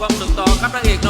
ความสุขต่อครับนางเอก